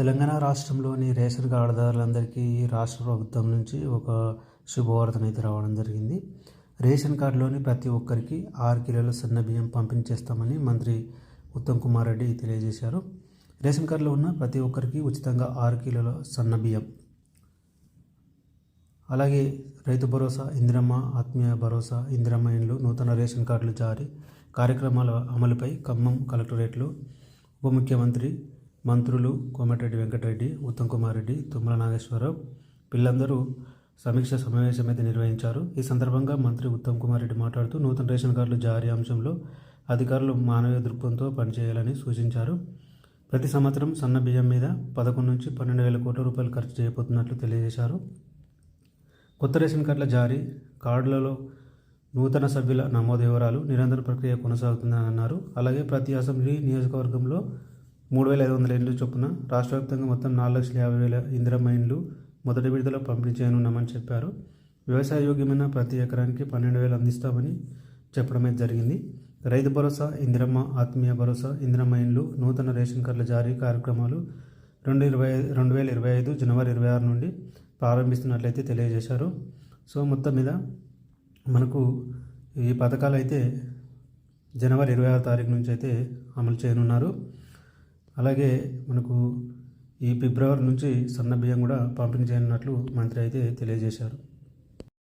తెలంగాణ రాష్ట్రంలోని రేషన్ కార్డుదారులందరికీ రాష్ట్ర ప్రభుత్వం నుంచి ఒక శుభవార్తను అయితే రావడం జరిగింది. రేషన్ కార్డులోని ప్రతి ఒక్కరికి ఆరు కిలోల సన్న బియ్యం పంపిణీ చేస్తామని మంత్రి ఉత్తమ్ కుమార్ రెడ్డి తెలియజేశారు. రేషన్ కార్డులో ఉన్న ప్రతి ఒక్కరికి ఉచితంగా ఆరు కిలోల సన్న బియ్యం. అలాగే రైతు భరోసా ఇందిరమ్మ ఆత్మీయ భరోసా ఇందిరమ్మ ఇండ్లు నూతన రేషన్ కార్డులు జారీ కార్యక్రమాల అమలుపై ఖమ్మం కలెక్టరేట్లో ఉప ముఖ్యమంత్రి మంత్రులు కోమటిరెడ్డి వెంకటరెడ్డి ఉత్తమ్ కుమార్ రెడ్డి తుమ్మల నాగేశ్వరరావు వీళ్ళందరూ సమీక్ష సమావేశం అయితే నిర్వహించారు. ఈ సందర్భంగా మంత్రి ఉత్తమ్ కుమార్ రెడ్డి మాట్లాడుతూ నూతన రేషన్ కార్డులు జారీ అంశంలో అధికారులు మానవీయ దృక్పథంతో పనిచేయాలని సూచించారు. ప్రతి సంవత్సరం సన్న బియ్యం మీద పదకొండు నుంచి పన్నెండు వేల కోట్ల రూపాయలు ఖర్చు చేయబోతున్నట్లు తెలియజేశారు. కొత్త రేషన్ కార్డుల జారీ కార్డులలో నూతన సభ్యుల నమోదు వివరాలు నిరంతర ప్రక్రియ కొనసాగుతుందని అన్నారు. అలాగే ప్రతి అసెంబ్లీ నియోజకవర్గంలో మూడు వేల ఐదు వందల ఇండ్లు చొప్పున రాష్ట్ర వ్యాప్తంగా మొత్తం నాలుగు లక్షల యాభై వేల ఇందిరమ్మ ఇండ్లు మొదటి విడతలో పంపిణీ చేయనున్నామని చెప్పారు. వ్యవసాయ యోగ్యమైన ప్రతి ఎకరానికి పన్నెండు వేలు అందిస్తామని చెప్పడమే జరిగింది. రైతు భరోసా ఇందిరమ్మ ఆత్మీయ భరోసా ఇందిరమ్మ ఇండ్లు నూతన రేషన్ కార్డుల జారీ కార్యక్రమాలు రెండు ఇరవై రెండు వేల ఇరవై ఐదు జనవరి ఇరవై ఆరు నుండి ప్రారంభిస్తున్నట్లయితే తెలియజేశారు. సో మొత్తం మీద మనకు ఈ పథకాలు అయితే జనవరి ఇరవై ఆరు తారీఖు నుంచి అయితే అమలు చేయనున్నారు. అలాగే మనకు ఈ ఫిబ్రవరి నుంచి సన్న బియ్యం కూడా పంపిణీ చేయనున్నట్లు మంత్రి అయితే తెలియజేశారు.